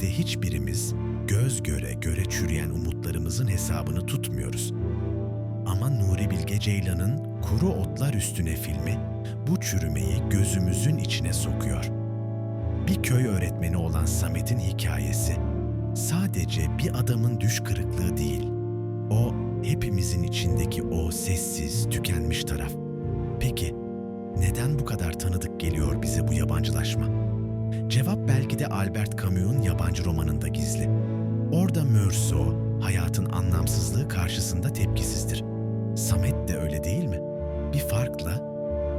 De hiçbirimiz göz göre göre çürüyen umutlarımızın hesabını tutmuyoruz. Ama Nuri Bilge Ceylan'ın Kuru Otlar Üstüne filmi bu çürümeyi gözümüzün içine sokuyor. Bir köy öğretmeni olan Samet'in hikayesi sadece bir adamın düş kırıklığı değil. O hepimizin içindeki o sessiz, tükenmiş taraf. Peki neden bu kadar tanıdık geliyor bize bu yabancılaşma? Cevap belki de Albert Camus'un yabancı romanında gizli. Orada Meursault hayatın anlamsızlığı karşısında tepkisizdir. Samet de öyle değil mi? Bir farkla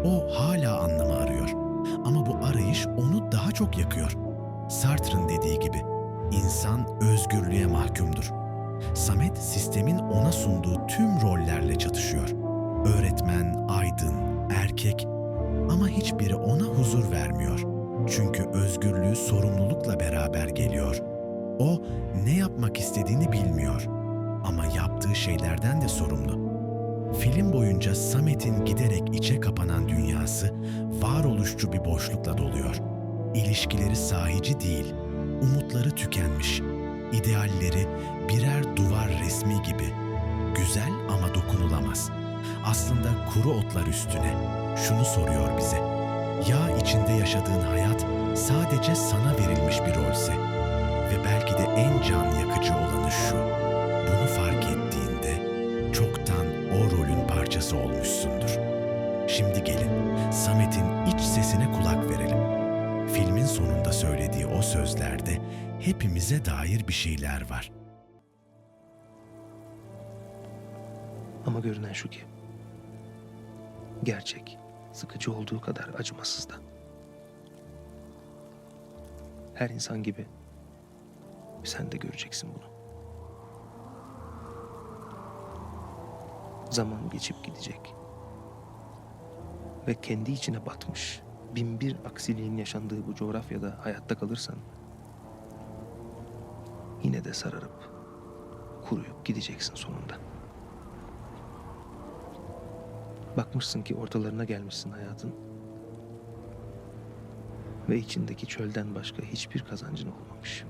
o hala anlamı arıyor. Ama bu arayış onu daha çok yakıyor. Sartre'ın dediği gibi insan özgürlüğe mahkumdur. Samet sistemin ona sunduğu tüm rollerle çatışıyor. Öğretmen, aydın, erkek ama hiçbiri ona huzur vermiyor. Çünkü özgürlüğü sorumlulukla beraber geliyor. O ne yapmak istediğini bilmiyor ama yaptığı şeylerden de sorumlu. Film boyunca Samet'in giderek içe kapanan dünyası varoluşçu bir boşlukla doluyor. İlişkileri sahici değil, umutları tükenmiş, idealleri birer duvar resmi gibi. Güzel ama dokunulamaz. Aslında kuru otlar üstüne şunu soruyor bize. Ya içinde yaşadığın hayat sadece sana verilmiş bir rolse ve belki de en can yakıcı olanı şu. Bunu fark ettiğinde çoktan o rolün parçası olmuşsundur. Şimdi gelin Samet'in iç sesine kulak verelim. Filmin sonunda söylediği o sözlerde hepimize dair bir şeyler var. Ama görünen şu ki gerçek sıkıcı olduğu kadar acımasız da. Her insan gibi sen de göreceksin bunu. Zaman geçip gidecek. Ve kendi içine batmış, bin bir aksiliğin yaşandığı bu coğrafyada hayatta kalırsan yine de sararıp kuruyup gideceksin sonunda. Bakmışsın ki ortalarına gelmişsin hayatın. Ve içindeki çölden başka hiçbir kazancın olmamış.